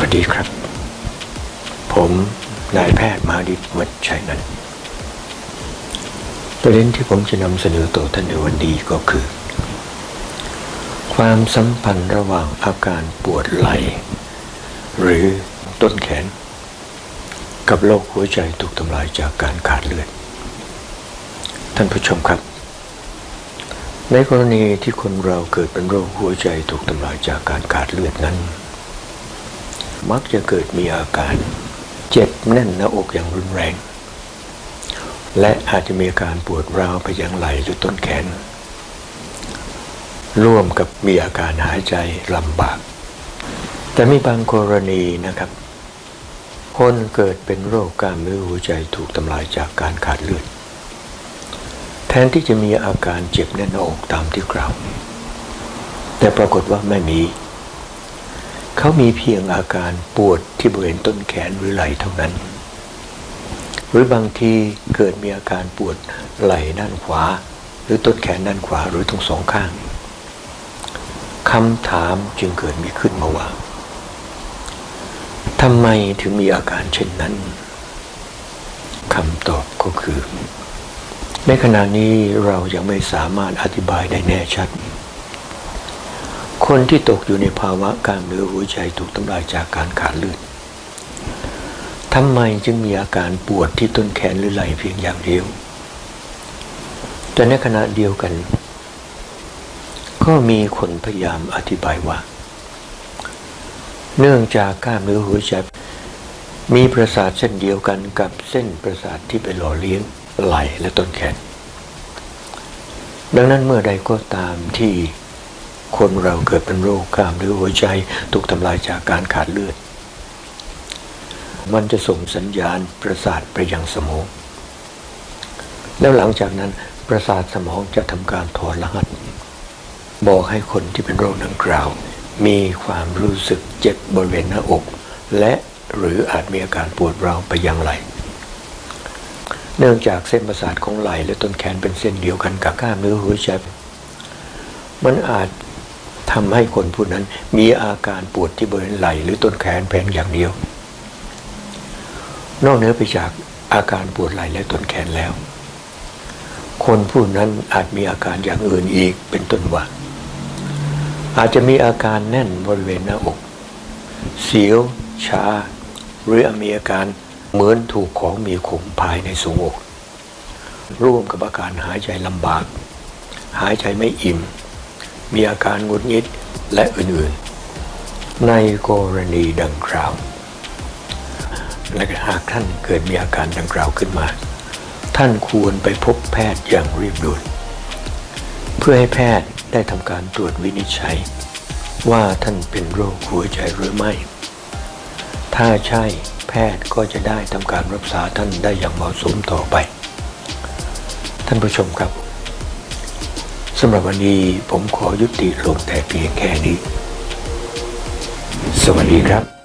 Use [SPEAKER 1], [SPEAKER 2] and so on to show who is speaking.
[SPEAKER 1] วัสดีครับ ผมนายแพทย์มาดิตวัชชัยนันท์ประเด็นที่ผมจะนำเสนอต่อท่านในวันนี้ก็คือ ความสัมพันธ์ระหว่างอาการปวดไหล่หรือต้นแขน กับโรคหัวใจถูกทำลายจากการขาดเลือด ท่านผู้ชมครับ ในกรณีที่คนเราเกิดเป็นโรคหัวใจถูกทำลายจากการขาดเลือดนั้น มักจะเกิดมีอาการ เจ็บแน่นหน้าอกอย่างรุนแรง และอาจจะมีอาการปวดร้าวไปยังไหล่หรือต้นแขน ร่วมกับมีอาการหายใจลำบาก แต่มีบางกรณีนะครับ คนเกิดเป็นโรคกล้ามเนื้อหัวใจถูกทำลายจากการขาดเลือด แทนที่จะมีอาการเจ็บแน่นหน้าอกตามที่กล่าว แต่ปรากฏว่าไม่มี เขามีเพียงอาการปวดที่บริเวณต้นแขนหรือไหล่เท่านั้น หรือบางทีเกิดมีอาการปวดไหล่ด้านขวา หรือต้นแขนด้านขวาหรือทั้งสองข้างคำถามจึงเกิดมีขึ้นมาว่าทำไมถึงมีอาการเช่นนั้นคำตอบก็คือ ในขณะนี้เรายังไม่สามารถอธิบายได้แน่ชัด คนที่ตกอยู่ในภาวะกล้ามเนื้อหัวใจถูกทำลายจากการขาดเลือดทำไมจึงมีอาการปวดที่ต้นแขนหรือไหล่เพียงอย่างเดียว แต่ในขณะเดียวกัน ก็มีคนพยายามอธิบายว่า เนื่องจากกล้ามเนื้อหัวใจมีประสาทเส้นเดียวกันกับเส้นประสาทที่ไปหล่อเลี้ยงไหล่และต้นแขน ดังนั้นเมื่อใดก็ตามที่ คนเราเกิดเป็นโรคกล้ามเนื้อหัวใจถูกทำลายจากการขาดเลือด มันจะส่งสัญญาณประสาทไปยังสมอง แล้วหลังจากนั้นประสาทสมองจะทำการถอดรหัส บอกให้คนที่เป็นโรคดังกล่าว มีความรู้สึกเจ็บบริเวณหน้าอก และหรืออาจมีอาการปวดร้าวไปยังไหลเนื่องจากเส้นประสาทของไหล่และต้นแขนเป็นเส้นเดียวกันกับกล้ามเนื้อหัวใจมันอาจ ทำให้คนผู้นั้นมีอาการปวดที่บริเวณไหล่หรือต้นแขนเพียงอย่างเดียว นอกเหนือไปจากอาการปวดไหล่และต้นแขนแล้ว คนผู้นั้นอาจมีอาการอย่างอื่นอีกเป็นต้นว่าอาจจะมีอาการแน่นบริเวณหน้าอก เสียวชาหรือมีอาการเหมือนถูกของมีขมภายในสวงอก ร่วมกับอาการหายใจลำบาก หายใจไม่อิ่ม มีอาการหงุดหงิดและอื่นๆ ในกรณีดังกล่าว และหากท่านเกิดมีอาการดังกล่าวขึ้นมา ท่านควรไปพบแพทย์อย่างรีบด่วนเพื่อให้แพทย์ได้ทำการตรวจวินิจฉัย ว่าท่านเป็นโรคหัวใจหรือไม่ ถ้าใช่แพทย์ก็จะได้ทำการรักษาท่านได้อย่างเหมาะสมต่อไป ท่านผู้ชมครับ สำหรับวันนี้ผมขอยุติลงแต่เพียงแค่นี้ สวัสดีครับ